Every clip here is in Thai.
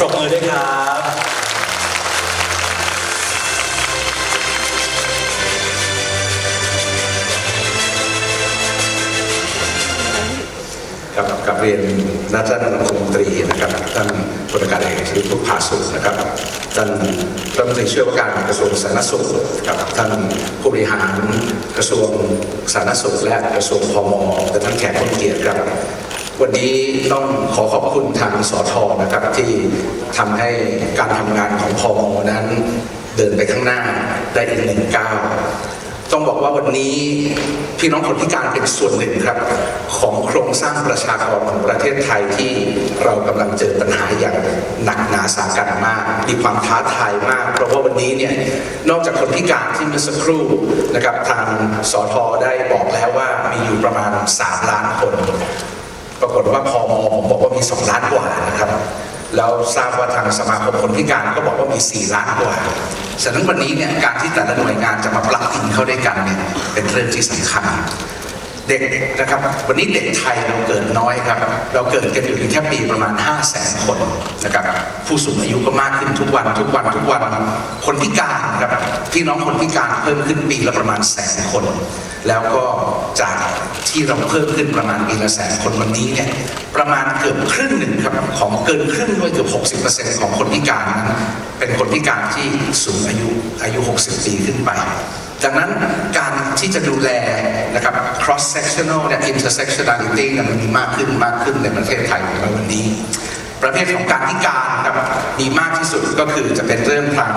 ปรบมือด้วยครับครับกับเรียนนัท่านรัฐมนตรีนะครับท่านพลกาศเอกชลิตพุทธภาสุขนะครับท่านรัฐมนตรีช่วยว่าการกระทรวงสาธารณสุขกับท่านผู้บริหารกระทรวงสาธารณสุข และกระทรวงพมและท่านแขกผู้เกียรติครับ วันนี้ต้องขอขอบคุณทางสอทอนะครับที่ทำให้การทำงานของพมนั้นเดินไปข้างหน้าได้อีกหนึ่งก้าวต้องบอกว่าวันนี้พี่น้องคนพิการเป็นส่วนหนึ่งครับ ของโครงสร้างประชากรของประเทศไทยที่เรากำลังเจอปัญหาอย่างหนักหนาสาหัสมากมีความท้าทายมาก เพราะว่าวันนี้เนี่ยนอกจากคนพิการที่เมื่อสักครู่นะครับทางสอทอได้บอกแล้วว่ามีอยู่ประมาณ 3 ล้านคน ปรากฏว่าพอมผมบอกว่ามี 2 ล้านกว่านะครับแล้วทราบว่าทางสมาคมคนพิการก็บอกว่ามี 4 ล้านกว่าฉะนั้นวันนี้เนี่ยการที่แต่ละหน่วยงานจะมาปลักทิ้งเข้าด้วยกันเนี่ยเป็นเรื่องที่สำคัญ เด็กนะครับ วันนี้เด็กไทยเราเกิดน้อยครับ เราเกิดกันอยู่แค่ปีประมาณ 5 0 0แสนคนนะครับ ผู้สูงอายุก็มากขึ้นทุกวัน ทุกวันทุกวัน คนพิการครับพี่น้องคนพิการเพิ่มขึ้นปีละประมาณแสนคน แล้วก็จากที่เราเพิ่มขึ้นประมาณปีละแสนคนวันนี้เนี่ยประมาณเกือบครึ่งหนึ่งครับของเกินครึ่งด้วยเกือบ 60%ของคนพิการนั้นเป็นคนพิการที่สูงอายุอายุ 60 ปีขึ้นไป ดังนั้นการที่จะดูแลนะครับ cross sectional เนี่ย intersectionality เนี่ยมันมีมากขึ้นมากขึ้นในประเทศไทยของเราวันนี้ ประเภทของการพิการครับมีมากที่สุดก็คือจะเป็นเรื่องทาง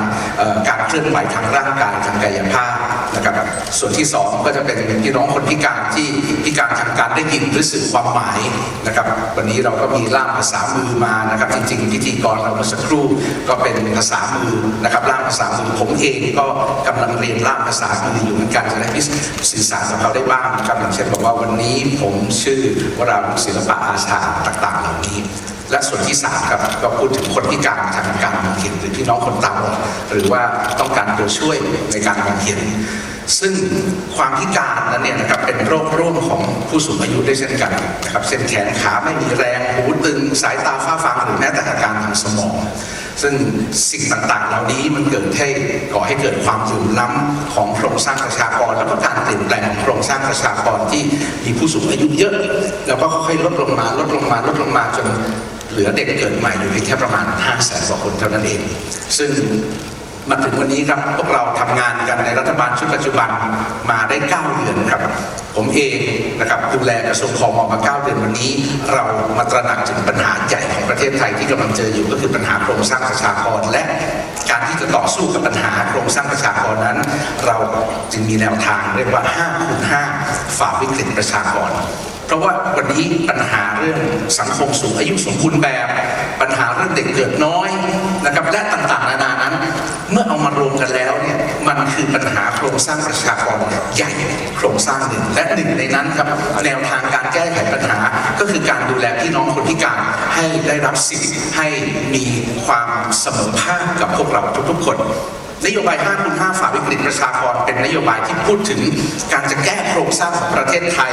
การเคลื่อนไหวทางร่างกายทางกายภาพ นะครับ ส่วนที่สองก็จะเป็นพี่น้องคนพิการที่พิการทางการได้ยินหรือสื่อความหมายนะครับ วันนี้เราก็มีล่ามภาษามือมานะครับ จริงๆพิธีกรเราเมื่อสักครู่ก็เป็นภาษามือนะครับล่ามภาษามือผมเองก็กำลังเรียนล่ามภาษามืออยู่เหมือนกันจะได้พิสื่อสารกับเขาได้บ้างนะครับอย่างเช่นบอกว่าวันนี้ผมชื่อวราวุศิลปะอาชาต่างๆ เหล่านี้และส่วนที่สามครับก็พูดถึงคนพิการทางการมองเห็นหรือพี่น้องคนตาบอดหรือว่าต้องการตัวช่วยในการมองเห็น ซึ่งความพิการนั้นเนี่ยนะครับเป็นโรคร่วมของผู้สูงอายุได้เช่นกันนะครับเส้นแขนขาไม่มีแรงหูตึงสายตาฝ้าฟางหรือแม้แต่อาการทางสมอง ซึ่งสิ่งต่างๆ เหล่านี้มันเกิดให้ก่อให้เกิดความเหลื่อมล้ำของโครงสร้างประชากร แล้วก็การเปลี่ยนแปลงของโครงสร้างประชากรที่มีผู้สูงอายุเยอะ แล้วก็ค่อยๆลดลงมาลดลงมาลดลงมาจนเหลือเด็กเกิดใหม่อยู่เพียงแค่ประมาณ5 0 0แสนกว่าคนเท่านั้นเอง ซึ่ง มาถึงวันนี้ครับพวกเราทำงานกันในรัฐบาลชุดปัจจุบันมาได้ 9 เดือนครับผมเองนะครับดูแลกระทรวงพมมา 9 เดือนวันนี้ เรามาตระหนักถึงปัญหาใหญ่ของประเทศไทยที่กำลังเจออยู่ก็คือปัญหาโครงสร้างประชากรและการที่จะต่อสู้กับปัญหาโครงสร้างประชากรนั้น เราจึงมีแนวทางเรียกว่า5คูณ5ฝ่าวิกฤตประชากรเพราะว่าวันนี้ปัญหาเรื่องสังคมสูงอายุสมบูรณ์แบบ ปัญหาเรื่องเด็กเกิดน้อยนะครับและต่างๆนานานั้น คือปัญหาโครงสร้างประชากรใหญ่โครงสร้างหนึ่งและหนึ่งในนั้นครับแนวทางการแก้ไขปัญหา ก็คือการดูแลพี่น้องคนพิการให้ได้รับสิทธิ์ให้มีความเสมอภาคกับพวกเราทุกๆคนนโยบาย5คูณ5ฝ่าวิกฤตประชากรเป็นนโยบายที่พูดถึงการจะแก้โครงสร้างของประเทศไทย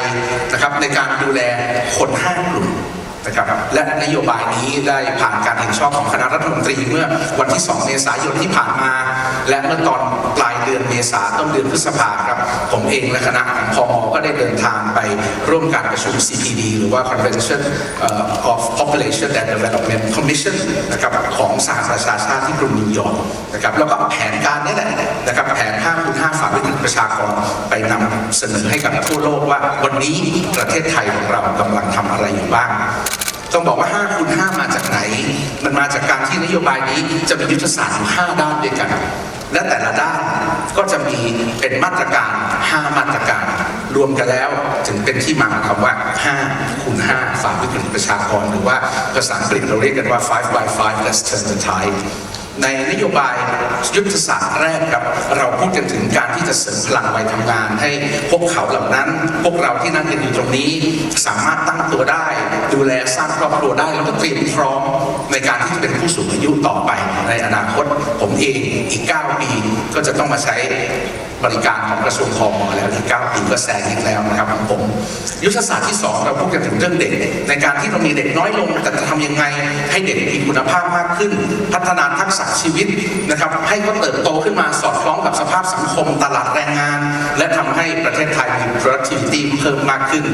นะครับในการดูแลคน5กลุ่มนะครับและนโยบายนี้ได้ผ่านการเห็นชอบของคณะรัฐมนตรีเมื่อวันที่ 2 เมษายนที่ผ่านมา และเมื่อตอนปลาย เดือนเมษาต้นเดือนพฤษภาครับ ผมเองและคณะของพมก็ได้เดินทางไปร่วมการประชุม CPD หรือว่า Convention of Population and Development Commission นะครับของสหประชาชาติที่กรุงนิวยอร์กนะครับแล้วก็แผนการนี้แหละนะครับแผน5คูณ5ฝ่าวิกฤตประชากรไปนำเสนอให้กับทั่วโลกว่า วันนี้ประเทศไทยของเรากำลังทำอะไรอยู่บ้างต้องบอกว่า5คูณ5มาจากไหน มันมาจากการที่นโยบายนี้จะมียุทธศาสตร์อยู่5ด้านด้วยกัน และแต่ละด้านก็จะมีเป็นมาตรการ 5 มาตรการ รวมกันแล้วถึงเป็นที่มาของคำว่า 5คูณ5ฝ่าวิกฤตประชากร หรือว่าภาษาอังกฤษเราเรียกกันว่า 5 by 5 let's turn the tide ในนโยบายยุทธศาสตร์แรกครับ เราพูดกันถึงการที่จะเสริมพลังวัยทำงาน ให้พวกเขาเหล่านั้น พวกเราที่นั่งกันอยู่ตรงนี้ สามารถตั้งตัวได้ ดูแลสร้างครอบครัวได้ แล้วก็เตรียมพร้อมในการที่จะเป็นผู้สูงอายุต่อไป ในอนาคต ผมเองอีก 9 ปีก็จะต้องมาใช้บริการของกระทรวงคมแล้วอีก9ปีก็แซงอีกแล้วนะครับของผมยุทธศาสตร์ที่ 2 เราพูดกันถึงเรื่องเด็ก ในการที่เรามีเด็กน้อยลงแต่จะทำยังไง ให้เด็กมีคุณภาพมากขึ้น พัฒนาทักษะชีวิตนะครับ ให้เขาเติบโตขึ้นมาสอดคล้องกับสภาพสังคมตลาดแรงงาน และทำให้ประเทศไทยมี productivity เพิ่มมากขึ้น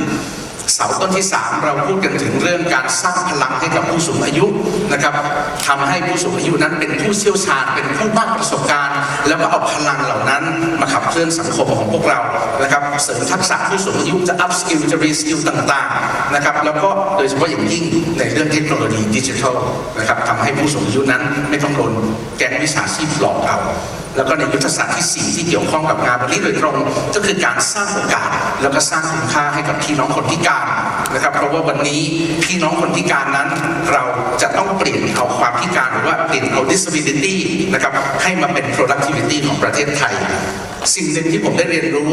เสาต้นที่ 3 เราพูดกันถึงเรื่องการสร้างพลังให้กับผู้สูงอายุนะครับทำให้ผู้สูงอายุนั้นเป็นผู้เชี่ยวชาญเป็นผู้มากประสบการณ์ แล้วก็เอาพลังเหล่านั้นมาขับเคลื่อนสังคมของพวกเรานะครับเสริมทักษะผู้สูงอายุจะ up skill จะ re skill ต่างๆนะครับแล้วก็โดยเฉพาะอย่างยิ่งในเรื่องเทคโนโลยีดิจิทัลนะครับทำให้ผู้สูงอายุนั้นไม่ต้องโดนแก๊งวิชาชีพหลอกเอา แล้วก็ในยุทธศาสตร์ที่ 4 ที่เกี่ยวข้องกับงานวันนี้โดยตรง ก็คือการสร้างโอกาส แล้วก็สร้างคุณค่าให้กับพี่น้องคนพิการนะครับ เพราะว่าวันนี้พี่น้องคนพิการนั้น เราจะต้องเปลี่ยนเอาความพิการหรือว่าเปลี่ยนเอา disability นะครับให้มาเป็น productivity ของประเทศไทย สิ่งหนึ่งที่ผมได้เรียนรู้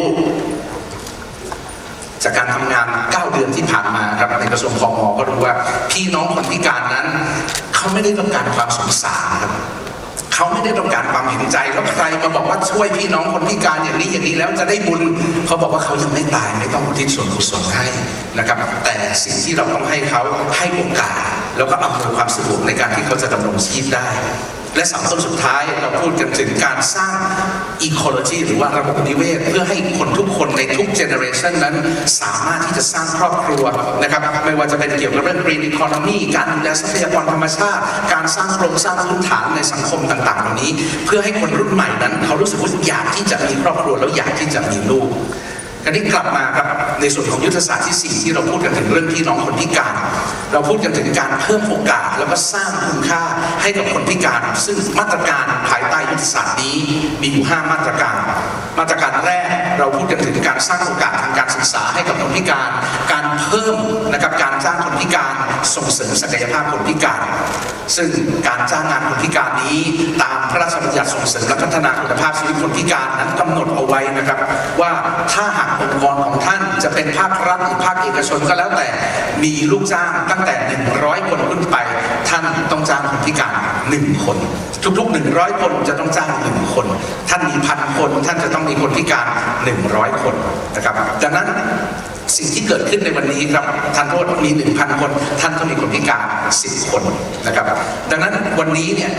จากการทำงาน 9 เดือนที่ผ่านมาครับในกระทรวงพมก็รู้ว่าพี่น้องคนพิการนั้น เขาไม่ได้ต้องการความสงสารครับ เขาไม่ได้ต้องการความเห็นใจแล้วใครมาบอกว่าช่วยพี่น้องคนพิการอย่างนี้อย่างนี้แล้วจะได้บุญเขาบอกว่าเขายังไม่ตายไม่ต้องทิ้ส่วนกุศลให้นะครับ แต่สิ่งที่เราต้องให้เขาให้โอกาสแล้วก็อำนวยความสะดวกในการที่เขาจะดำรงชีพได้ และสามต้นสุดท้ายเราพูดกันถึงการสร้าง ecology หรือว่าระบบนิเวศ เพื่อให้คนทุกคนในทุกเจเนอเรชันนั้น สามารถที่จะสร้างครอบครัวนะครับไม่ว่าจะเป็นเกี่ยวกับเรื่อง green economy การดูแลทรัพยากรธรรมชาติ การสร้างโครงสร้างพื้นฐานในสังคมต่างๆเหล่านี้ เพื่อให้คนรุ่นใหม่นั้น เขารู้สึกว่าอยากที่จะมีครอบครัวแล้วอยากที่จะมีลูก คราวนี้กลับมาครับในส่วนของยุทธศาสตร์ที่ 4 ที่เราพูดกันถึงเรื่องพี่น้องคนพิการ เราพูดกันถึงการเพิ่มโอกาสแล้วก็สร้างคุณค่าให้กับคนพิการ ซึ่งมาตรการภายใต้ยุทธศาสตร์นี้มีอยู่ 5 มาตรการ มาตรการแรก เราพูดกันถึงการสร้างโอกาสทางการศึกษาให้กับคนพิการ การเพิ่มนะครับการจ้างคนพิการส่งเสริมศักยภาพคนพิการ ซึ่งการจ้างงานคนพิการนี้ ตามพระราชบัญญัติส่งเสริมและพัฒนาคุณภาพชีวิตคนพิการนั้นกำหนดเอาไว้นะครับ ว่าถ้าหากองค์กรของท่านจะเป็นภาครัฐหรือภาคเอกชนก็แล้วแต่มีลูกจ้างตั้งแต่ 100 คนขึ้นไป ท่านต้องจ้างคนพิการ 1 คน ทุกๆ 100 คนจะต้องจ้าง 1 คน ท่านมี ท่านจะต้องมีคนพิการ 100 คนนะครับดังนั้นสิ่งที่เกิดขึ้นในวันนี้ครับท่านโทษมี 1,000 คน ท่านต้องมีคนพิการ 10 คนนะครับ ดังนั้นวันนี้เนี่ย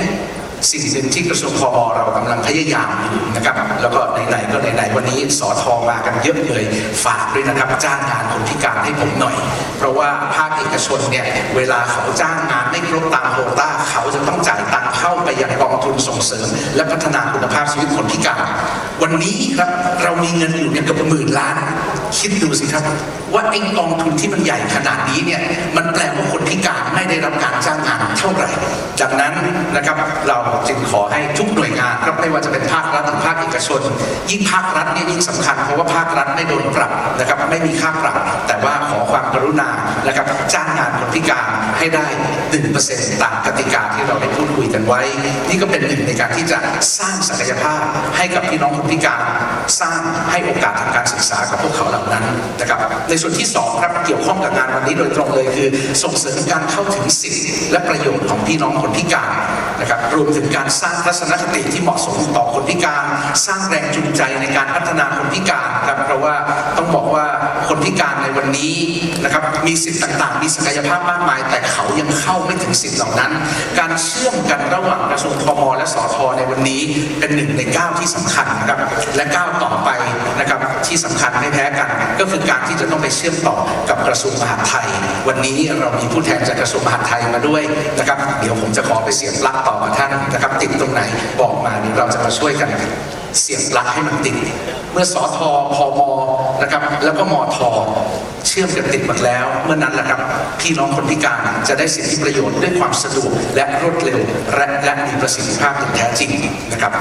สิ่งหนึ่งที่กระทรวงพอเรากำลังพยายามอยู่นะครับ แล้วก็ไหนๆก็ไหนๆวันนี้สอทอมากันเยอะเลยฝากด้วยนะครับจ้างงานคนพิการให้ผมหน่อย เพราะว่าภาคเอกชนเนี่ยเวลาเขาจ้างงานไม่ครบตามโคต้าเขาจะต้องจ่ายตังค์เข้าไปยังกองทุนส่งเสริม และพัฒนาคุณภาพชีวิตคนพิการ วันนี้ครับเรามีเงินอยู่เนี่ยเกือบหมื่นล้าน คิดดูสิครับ ว่าไอ้กองทุนที่มันใหญ่ขนาดนี้เนี่ยมันแปลว่าคนพิการไม่ได้รับการจ้างงานเท่าไหร่ดังนั้นนะครับเราจึงขอให้ทุกหน่วยงานครับไม่ว่าจะเป็นภาครัฐหรือภาคเอกชน ยิ่งภาครัฐเนี่ยยิ่งสำคัญเพราะว่าภาครัฐไม่โดนปรับนะครับไม่มีค่าปรับ แต่ว่าขอความกรุณานะครับจ้างงานคนพิการให้ได้1%ตามกติกาที่เราได้พูดคุยกันไว้ นี่ก็เป็นหนึ่งในการที่จะสร้างศักยภาพให้กับพี่น้องคนพิการ สร้างให้โอกาสทางการศึกษากับพวกเขาเหล่านั้นนะครับในส่วนที่สองครับเกี่ยวข้องกับงานวันนี้โดยตรงเลยคือ ส่งเสริมการเข้าถึงสิทธิและประโยชน์ของพี่น้องคนพิการนะครับรวมถึงการสร้างทัศนคติที่เหมาะสมต่อคนพิการ สร้างแรงจูงใจในการพัฒนาคนพิการครับเพราะว่าต้องบอกว่า คนพิการในวันนี้นะครับมีสิทธิ์ต่างๆ มีศักยภาพมากมาย แต่เขายังเข้าไม่ถึงสิทธิ์เหล่านั้น การเชื่อมกันระหว่างกระทรวงพมและสทในวันนี้เป็นหนึ่งในก้าวที่สำคัญนะครับและก้าวต่อไปนะครับที่สำคัญไม่แพ้กัน ก็คือการที่จะต้องไปเชื่อมต่อกับกระทรวงมหาดไทย วันนี้เรามีผู้แทนจากกระทรวงมหาดไทยมาด้วยนะครับเดี๋ยวผมจะขอไปเสียบปลักต่อท่านนะครับติดตรงไหนบอกมาเดี๋ยวเราจะมาช่วยกันเสียบปลักให้มันติด เมื่อสอทอพอมนะครับ แล้วก็มอทอเชื่อมกันติดหมดแล้ว เมื่อนั้นแหละครับพี่น้องคนพิการจะได้สิทธิประโยชน์ด้วยความสะดวกและรวดเร็ว และและมีประสิทธิภาพอย่างแท้จริงนะครับ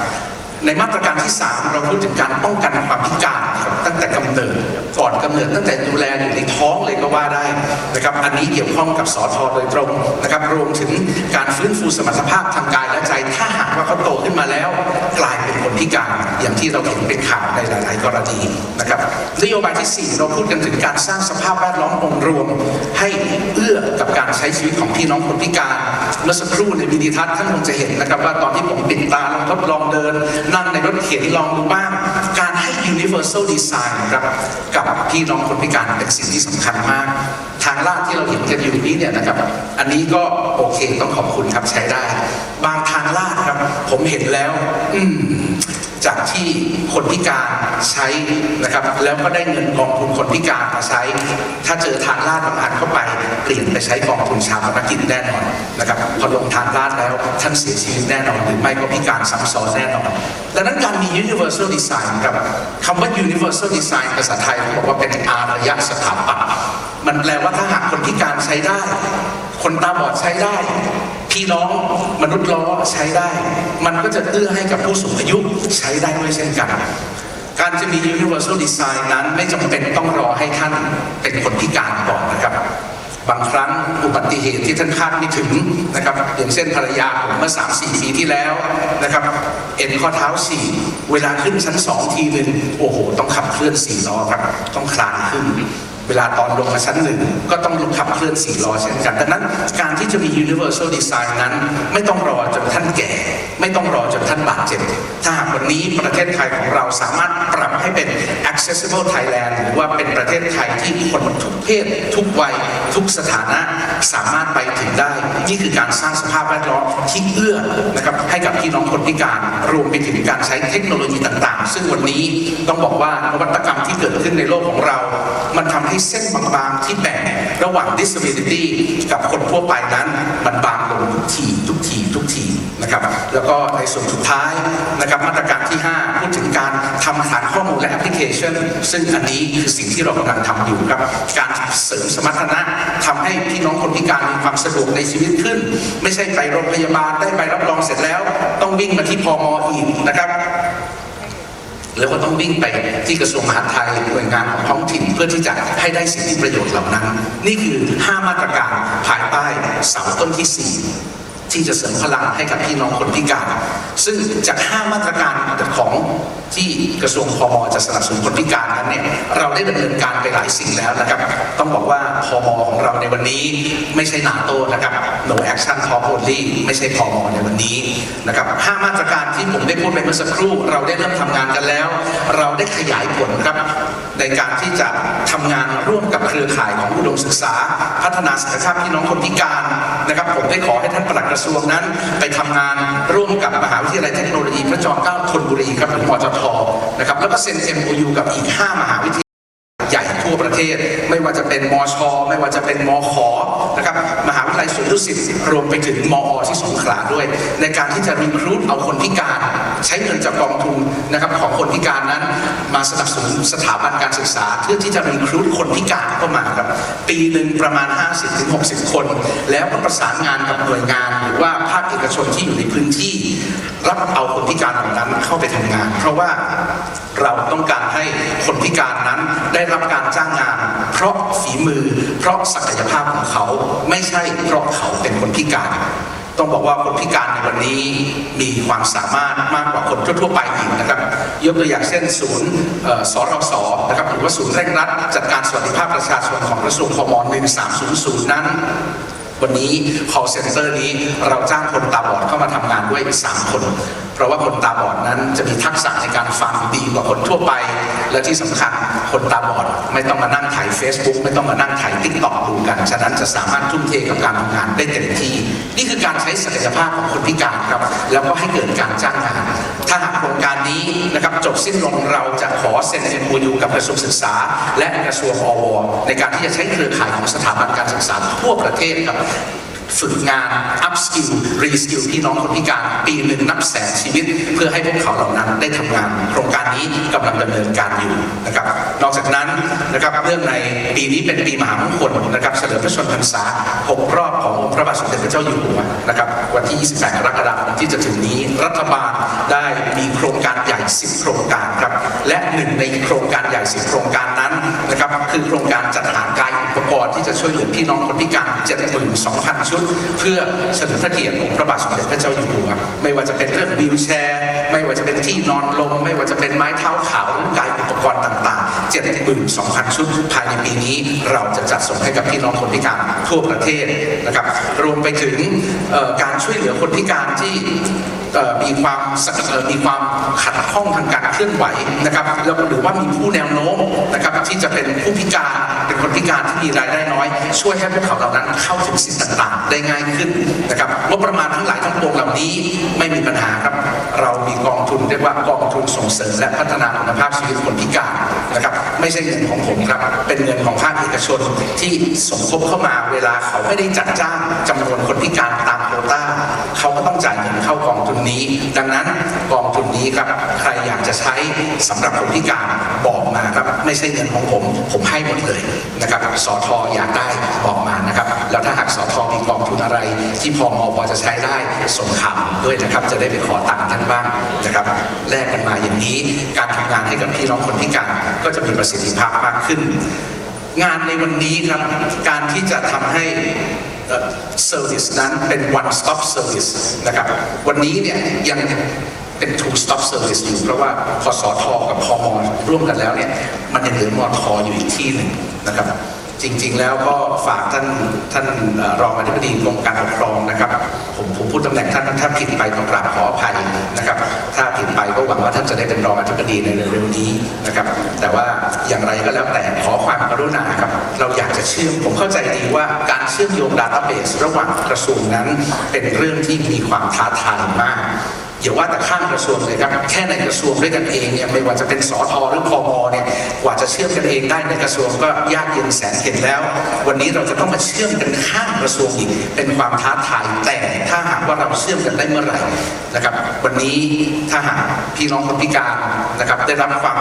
ในมาตรการที่ 3 เราพูดถึงการป้องกันความพิการตั้งแต่กำเนิดก่อนกำเนิดตั้งแต่ดูแลอยู่ในท้องเลยก็ว่าได้นะครับอันนี้เกี่ยวข้องกับสอทอโดยตรงนะครับรวมถึงการฟื้นฟูสมรรถภาพทางกายและใจ ถ้าหากว่าเขาโตขึ้นมาแล้ว กลายเป็น พิการอย่างที่เราเห็นเป็นข่าวในหลาย ๆ กรณีนะครับนโยบายที่ 4 เราพูดกันถึงการสร้างสภาพแวดล้อมองค์รวม ให้เอื้อกับการใช้ชีวิตของพี่น้องคนพิการเมื่อสักครู่ในวิดีทัศน์ท่านคงจะเห็นนะครับว่าตอนที่ผมปิดตาลองทดลองเดิน นั่งในรถเข็นลองดูบ้าง การให้ universal design ครับกับพี่น้องคนพิการเป็นสิ่งที่สำคัญมาก ทางลาดที่เราเห็นกันอยู่นี้เนี่ยนะครับ อันนี้ก็โอเคต้องขอบคุณครับใช้ได้ บางทางลาดครับ ผมเห็นแล้ว อืม จากที่คนพิการใช้นะครับ แล้วก็ได้เงินกองทุนคนพิการมาใช้ ถ้าเจอทางลาดบางอันเข้าไปเปลี่ยนไปใช้กองทุนชาปนกิจแน่นอนนะครับพอลงทางลาดแล้วท่านเสียชีวิตแน่นอน หรือไม่ก็พิการซ้ำซ้อนแน่นอนดังนั้นการมี universal design ครับคำว่า universal design ภาษาไทยเขาบอกว่าเป็นอารยสถาปัตย์มันแปลว่าถ้าหากคนพิการใช้ได้ คนตาบอดใช้ได้ พี่น้องมนุษย์ล้อใช้ได้ มันก็จะเอื้อให้กับผู้สูงอายุใช้ได้ด้วยเช่นกัน การจะมี universal design นั้นไม่จำเป็นต้องรอให้ท่านเป็นคนพิการก่อนนะครับบางครั้งอุบัติเหตุที่ท่านคาดไม่ถึงนะครับอย่างเช่นภรรยาผมเมื่อ 3-4 ปีที่แล้วนะครับเอ็นข้อเท้าสี่เวลาขึ้นชั้นสองทีหนึ่งโอ้โห ต้องขับเคลื่อนสี่ล้อครับ ต้องคลานขึ้น เวลาตอนลงมาชั้นหนึ่งก็ต้องลงขับเคลื่อนสี่ล้อเช่นกันดังนั้นการที่จะมี universal design นั้น ไม่ต้องรอจนท่านแก่ ไม่ต้อง รอจนท่านบาดเจ็บ ถ้าหากวันนี้ประเทศไทยของเราสามารถปรับให้เป็น accessible Thailand หรือว่าเป็นประเทศไทยที่คนทุกเพศ ทุกวัย ทุกสถานะสามารถไปถึงได้ นี่คือการสร้างสภาพแวดล้อมที่เอื้อนะครับให้กับพี่น้องคนพิการรวมไปถึงการใช้เทคโนโลยีต่างๆ ซึ่งวันนี้ต้องบอกว่านวัตกรรมที่เกิดขึ้นในโลกของเรา มันทำให้เส้นบางๆที่แบ่งระหว่าง disability กับคนทั่วไปนั้นมันบางลงทุกทีทุกทีทุกที นะครับแล้วก็ในส่วนสุดท้ายนะครับมาตรการที่ 5 พูดถึงการทำฐานข้อมูลและแอปพลิเคชัน ซึ่งอันนี้คือสิ่งที่เรากำลังทำอยู่ครับ การเสริมสมรรถนะทำให้พี่น้องคนพิการมีความสะดวกในชีวิตขึ้น ไม่ใช่ไปโรงพยาบาลได้ใบรับรองเสร็จแล้ว ต้องวิ่งมาที่พมอีกนะครับแล้วก็ต้องวิ่งไปที่กระทรวงมหาดไทยหน่วยงานของท้องถิ่นเพื่อที่จะให้ได้สิทธิประโยชน์เหล่านั้น นี่คือ 5 มาตรการภายใต้เสาต้นที่ 4 ที่จะเสริมพลังให้กับพี่น้องคนพิการ ซึ่งจาก5มาตรการของที่กระทรวงพมจะสนับสนุนคนพิการนั้นเนี่ยเราได้ดำเนินการไปหลายสิ่งแล้วนะครับ ต้องบอกว่าพมของเราในวันนี้ไม่ใช่นาโต้นะครับ no action talk only ไม่ใช่พมในวันนี้นะครับห้ามาตรการที่ผมได้พูดไปเมื่อสักครู่ เราได้เริ่มทำงานกันแล้ว เราได้ขยายผลครับในการที่จะทำงานร่วมกับเครือข่ายของอุดมศึกษา พัฒนาศักยภาพพี่น้องคนพิการนะครับ ผมได้ขอให้ท่านปลัดกระทรวงนั้นไปทำงานร่วมกับมหาวิทยาลัยเทคโนโลยีพระจอมเกล้าธนบุรีครับหรือมจทนะครับแล้วก็เซ็น MOU กับอีก 5 มหาวิทยาลัยใหญ่ทั่วประเทศ ไม่ว่าจะเป็นมช ไม่ว่าจะเป็นมขนะครับมหา ลัยสวนดุสิตรวมไปถึงมอที่สงขลาด้วย ในการที่จะรีครูดเอาคนพิการ ใช้เงินจากกองทุนนะครับของคนพิการนั้น มาสนับสนุนสถาบันการศึกษา เพื่อที่จะรีครูดคนพิการเข้ามาครับปีหนึ่งประมาณ 50-60 คน แล้วก็ประสานงานกับหน่วยงาน หรือว่าภาคเอกชนที่อยู่ในพื้นที่ รับเอาคนพิการเหล่านั้นเข้าไปทำงาน เพราะว่าเราต้องการให้คนพิการนั้นได้รับการจ้างงาน เพราะฝีมือ เพราะศักยภาพของเขาไม่ใช่เพราะเขาเป็นคนพิการ ต้องบอกว่าคนพิการในวันนี้มีความสามารถมากกว่าคนทั่วไปอีกนะครับยกตัวอย่างเช่นศูนย์เอ่อสรสนะครับหรือว่าศูนย์เร่งรัดจัดการสวัสดิภาพประชาชนของกระทรวงพม1300 นั้นวันนี้ call center นี้เราจ้างคนตาบอดเข้ามาทำงานด้วย 3 คน ราะว่าคนตาบอดนั้นจะมีทักษะในการฟังดีกว่าคนทั่วไป และที่สำคัญคนตาบอดไม่ต้องมานั่งถ่าย Facebook ไม่ต้องมานั่งถ่าย t ิ k t o k ดูกัน ฉะนั้นจะสามารถทุ่มเทกับการทำงานได้เต็มที่ นี่คือการใช้ศักยภาพของคนพิการครับ แล้วก็ให้เกิดการจ้างงาน ถ้าหากโครงการนี้นะครับจบสิ้นลงเราจะขอเซ็น MOU กับกระทรวงศึกษา และกระทรวงอวในการที่จะใช้เครือข่ายของสถาบันการศึกษาทั่วประเทศครับ ฝึกงาน up skill re skill พี่น้องคนพิการปีหนึ่งนับแสนชีวิต เพื่อให้พวกเขาเหล่านั้นได้ทำงาน โครงการนี้กำลังดำเนินการอยู่นะครับ นอกจากนั้นนะครับเรื่องในปีนี้เป็นปีมหามงคลนะครับเฉลิมพระชนมพรรษา 6 รอบของพระบาทสมเด็จพระเจ้าอยู่หัวนะครับวันที่ 28 กรกฎาคมที่จะถึงนี้รัฐบาลได้มีโครงการใหญ่ 10 โครงการครับและหนึ่งในโครงการใหญ่ 10 โครงการนั้น นะครับคือโครงการจัดหากายอุปกรณ์ที่จะช่วยเหลือพี่น้องคนพิการ 72,000 ชุด เพื่อเฉลิมพระเกียรติองพระบาทสมเด็จพระเจ้าอยู่หัวไม่ว่าจะเป็นเรื่องวีลแชร์ ไม่ว่าจะเป็นที่นอนลง ไม่ว่าจะเป็นไม้เท้าขาวหรือกายอุปกรณ์ต่าง 72,000 ชุดภายในปีนี้เราจะจัดส่งให้กับพี่น้องคนพิการทั่วประเทศนะครับ รวมไปถึงการช่วยเหลือคนพิการที่มีความสักเอ่อมีความขัดข้องทางการเคลื่อนไหวนะครับแล้วหรือว่ามีผู้แนวโน้มนะครับที่จะเป็นผู้พิการเป็นคนพิการที่มีรายได้น้อย ช่วยให้พวกเขาเหล่านั้นเข้าถึงสิ่งต่างๆ ได้ง่ายขึ้นนะครับงบประมาณทั้งหลายทั้งปวงเหล่านี้ไม่มีปัญหาครับ เรามีกองทุนเรียกว่ากองทุนส่งเสริมและพัฒนาคุณภาพชีวิตคนพิการนะครับไม่ใช่เงินของผมครับ เป็นเงินของภาคเอกชนที่สมทบเข้ามาเวลาเขาไม่ได้จัดจ้างจำนวนคนพิการตามโควต้า เขาก็ต้องจ่ายเงิน นี้ ดังนั้นกองทุนนี้ครับใครอยากจะใช้สำหรับคนพิการบอกมาครับไม่ใช่เงินของผม ผมให้หมดเลยนะครับสอทออยากได้บอกมานะครับ แล้วถ้าหากสอทอมีกองทุนอะไร ที่พอมอพอจะใช้ได้ส่งข่าวด้วยนะครับจะได้ไปขอตังค์ท่านบ้างนะครับแลกกันมาอย่างนี้การทำงานให้กับพี่น้องคนพิการก็จะมีประสิทธิภาพมากขึ้น งานในวันนี้ครับการที่จะทำให้ เซอร์วิสนั้นเป็น one stop service นะครับ วันนี้เนี่ยยังเป็น two stop service อยู่ เพราะว่าพสทกับพมร่วมกันแล้วเนี่ย มันยังเหลือมอทอยู่อีกที่หนึ่งนะครับ จริงๆแล้วก็ฝากท่านท่านเอ่อรองอธิบดีกรมการปกครองนะครับ ผมผมพูดตำแหน่งท่านถ้าผิดไปต้องกราบขออภัยนะครับ ถ้าผิดไปก็หวังว่าท่านจะได้เป็นรองอธิบดีในเร็วๆนี้นะครับ แต่ว่าอย่างไรก็แล้วแต่ขอความกรุณาครับ เราอยากจะเชื่อม ผมเข้าใจดีว่าการเชื่อมโยงดาต้าเบสระหว่างกระทรวงนั้นเป็นเรื่องที่มีความท้าทายมาก อย่าว่าแต่ข้างกระทรวงเลยครับ แค่ในกระทรวงด้วยกันเองเนี่ยไม่ว่าจะเป็นสอทหรือพมเนี่ยกว่าจะเชื่อมกันเองได้ในกระทรวงก็ยากเย็นแสนเข็ญแล้ว วันนี้เราจะต้องมาเชื่อมกันข้างกระทรวงอีกเป็นความท้าทายแต่ถ้าหากว่าเราเชื่อมกันได้เมื่อไหร่นะครับ วันนี้ถ้าหากพี่น้องคนพิการนะครับได้รับความ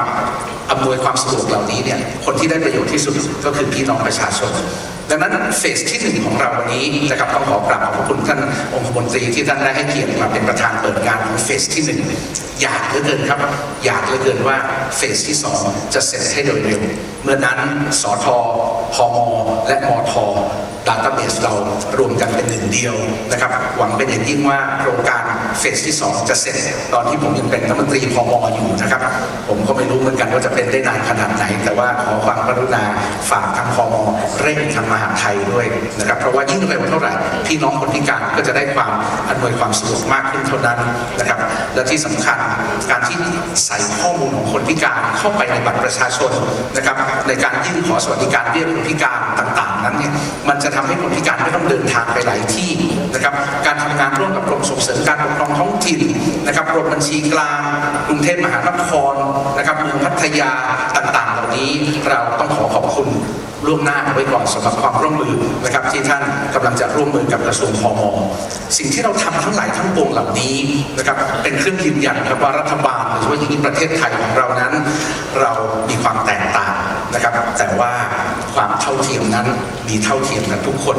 อำนวยความสะดวกเหล่านี้เนี่ยคนที่ได้ประโยชน์ที่สุดก็คือพี่น้องประชาชนดังนั้นเฟสที่หนึ่งของเราวันนี้นะครับต้องขอกราบขอบคุณท่านองคมนตรีที่ท่านได้ให้เกียรติมาเป็นประธานเปิดงานของเฟสที่หนึ่งอยากเหลือเกินครับ อยากเหลือเกินว่าเฟสที่สองจะเสร็จให้โดยเร็ว เมื่อนั้นสทพมและมท ดาต้าเบสเรารวมกันเป็นหนึ่งเดียวนะครับ หวังเป็นอย่างยิ่งว่าโครงการเฟสที่สองจะเสร็จ ตอนที่ผมยังเป็นรัฐมนตรีพมอยู่นะครับ ผมก็ไม่รู้เหมือนกันว่าจะเป็นได้นานขนาดไหน แต่ว่าขอความกรุณาฝากทางพมเร่งทางมหาไทยด้วยนะครับ เพราะว่ายิ่งเร็วเท่าไหร่พี่น้องคนพิการก็จะได้ความอำนวยความสะดวกมากขึ้นเท่านั้นนะครับ และที่สำคัญการที่ใส่ข้อมูลของคนพิการเข้าไปในบัตรประชาชนนะครับในการยื่นขอสวัสดิการเบี้ยคนพิการต่าง ๆ นั้นเนี่ย มันจะทำให้คนพิการไม่ต้องเดินทางไปหลายที่นะครับ การทำงานร่วมกับกรมส่งเสริมการปกครองท้องถิ่นนะครับกรมบัญชีกลางกรุงเทพมหานครนะครับเมืองพัทยาต่างๆ เหล่านี้เราต้องขอขอบคุณล่วงหน้าไว้ก่อนสำหรับความร่วมมือนะครับที่ท่านกำลังจะร่วมมือกับกระทรวงพมสิ่งที่เราทำทั้งหลายทั้งปวงเหล่านี้นะครับเป็นเครื่องยืนยันครับว่ารัฐบาลโดยเฉพาะอย่างยิ่งประเทศไทยของเรานั้น เรามีความแตกต่างนะครับ แต่ว่า ความเท่าเทียมนั้นมีเท่าเทียมกันทุกคน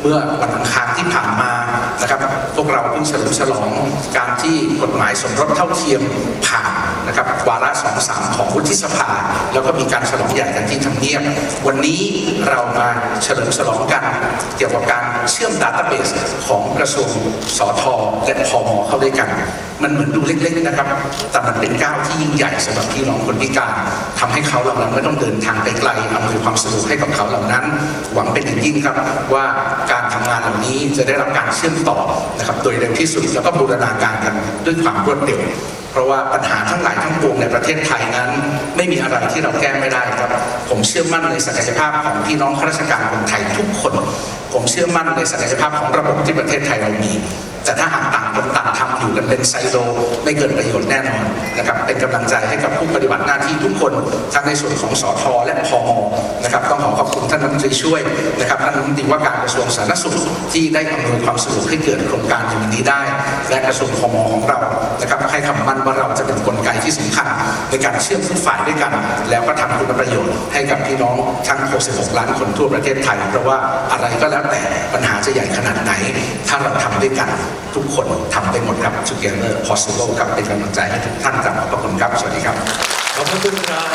เมื่อวันอังคารที่ผ่านมานะครับ พวกเราเพิ่งเฉลิมฉลองการที่กฎหมายสมรสเท่าเทียมผ่าน นะครับวาระสองสามของวุฒิสภา แล้วก็มีการฉลองใหญ่กันที่ทำเนียบ วันนี้เรามาเฉลิมฉลองกัน เกี่ยวกับการเชื่อมดาต้าเบสของกระทรวงสอทและพมเข้าด้วยกัน มันเหมือนดูเล็กๆนะครับ แต่มันเป็นก้าวที่ยิ่งใหญ่สำหรับพี่น้องคนพิการทำให้เขาเหล่านั้นไม่ต้องเดินทางไปไกลอำนวยความสะดวกให้กับเขาเหล่านั้น หวังเป็นอย่างยิ่งครับว่าการทำงานเหล่านี้จะได้รับการเชื่อมต่อนะครับโดยเร็วที่สุดแล้วก็บูรณาการกันด้วยความรวดเร็ว เพราะว่าปัญหาทั้งหลายทั้งปวงในประเทศไทยนั้น ไม่มีอะไรที่เราแก้ไม่ได้ครับ ผมเชื่อมั่นในศักยภาพของพี่น้องข้าราชการคนไทยทุกคน ผมเชื่อมั่นในศักยภาพของระบบที่ประเทศไทยเรามี แต่ถ้าหากต่างคนต่างทำอยู่กันเป็นไซโลไม่เกิดประโยชน์แน่นอนนะครับเป็นกำลังใจให้กับผู้ปฏิบัติหน้าที่ทุกคนทั้งในส่วนของสอทและพมนะครับต้องขอขอบคุณท่านรัฐมนตรีช่วยนะครับท่านรัฐมนตรีว่าการกระทรวงสาธารณสุขที่ได้อำนวยความสะดวกให้เกิดโครงการอย่างนี้ได้ และกระทรวงพมของเรานะครับให้คำมั่นว่าเราจะเป็นกลไกที่สำคัญในการเชื่อมทุกฝ่ายด้วยกัน แล้วก็ทำคุณประโยชน์ให้กับพี่น้องทั้ง 66 ล้านคนทั่วประเทศไทย เพราะว่าอะไรก็แล้วแต่ปัญหาจะใหญ่ขนาดไหน ถ้าเราทำด้วยกันทุกคนทำได้หมดครับ together possible ครับเป็นกำลังใจให้ทุกท่านครับขอบคุณครับ สวัสดีครับ ขอบคุณครับ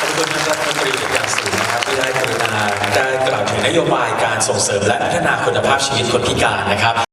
ขอบคุณท่านรัฐมนตรีเป็นอย่างสูงนะครับที่ได้กรุณาได้กล่าวถึงนโยบายการส่งเสริมและพัฒนาคุณภาพชีวิตคนพิการนะครับ